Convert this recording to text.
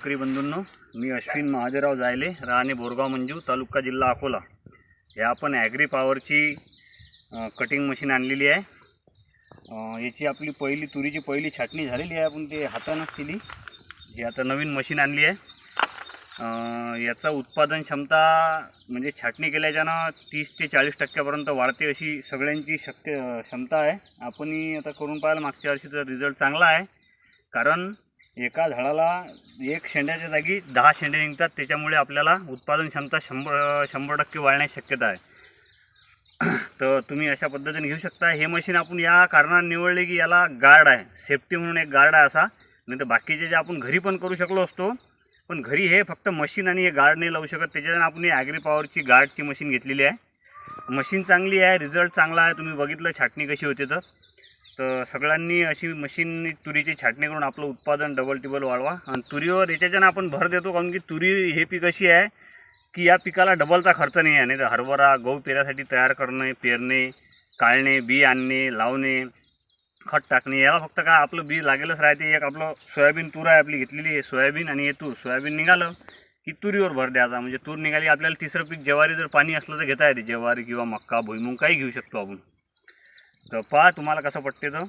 शेतकरी बंधूंनो मी अश्विन महादेवराव जायले राहणे बोरगाव मंजू तालुका जिल्हा अकोला. हे आपण ॲग्री पॉवरची कटिंग मशीन आणलेली आहे. याची आपली पहिली तुरीची पहिली छाटणी झालेली आहे. आपण ते हातानंच केली. ही आता नवीन मशीन आणली आहे. याचा उत्पादन क्षमता म्हणजे छाटणी केल्याच्यानं तीस ते चाळीस टक्क्यापर्यंत वाढते अशी सगळ्यांची शक्य क्षमता आहे. आपणही आता करून पाहिलं मागच्या वर्षीचा रिझल्ट चांगला आहे. कारण एका झाडाला एक शेंड्याच्या जागी दहा शेंडे निघतात. त्याच्यामुळे आपल्याला उत्पादन क्षमता शंभर शंभर टक्के वाढण्याची शक्यता आहे. तर तुम्ही अशा पद्धतीने घेऊ शकता. हे मशीन आपण या कारणाने निवडले की याला गार्ड आहे. सेफ्टी म्हणून एक गार्ड आहे असा. नाही तर बाकीचे जे आपण घरी पण करू शकलो असतो पण घरी हे फक्त मशीन आणि हे गार्ड नाही लावू शकत. त्याच्यानं आपण ही ॲग्री पॉवरची गार्डची मशीन घेतलेली आहे. मशीन चांगली आहे रिझल्ट चांगला आहे. तुम्ही बघितलं छाटणी कशी होते तर. तर सगळ्यांनी अशी मशीन तुरीची छाटणी करून आपलं उत्पादन डबल टिबल वाढवा. आणि तुरीवर याच्याच्यानं आपण भर देतो कारण की तुरी हे पीक अशी आहे की या पिकाला डबलचा खर्च नाही आहे. नाही तर हरभरा गहू पेरासाठी तयार करणे पेरणे काढणे बी आणणे लावणे खत टाकणे याला फक्त काय आपलं बी लागेलच राहते. एक आपलं सोयाबीन तूर आहे आपली घेतलेली आहे सोयाबीन आणि हे तूर. सोयाबीन निघालं की तुरीवर भर द्यायचा. म्हणजे तूर निघाली आपल्याला तिसरं पीक ज्वारी जर पाणी असलं तर घेता येते. ज्वारी किंवा मक्का भुईमुंग काही घेऊ शकतो आपण. पहा तुम्हाला कसं पटते तर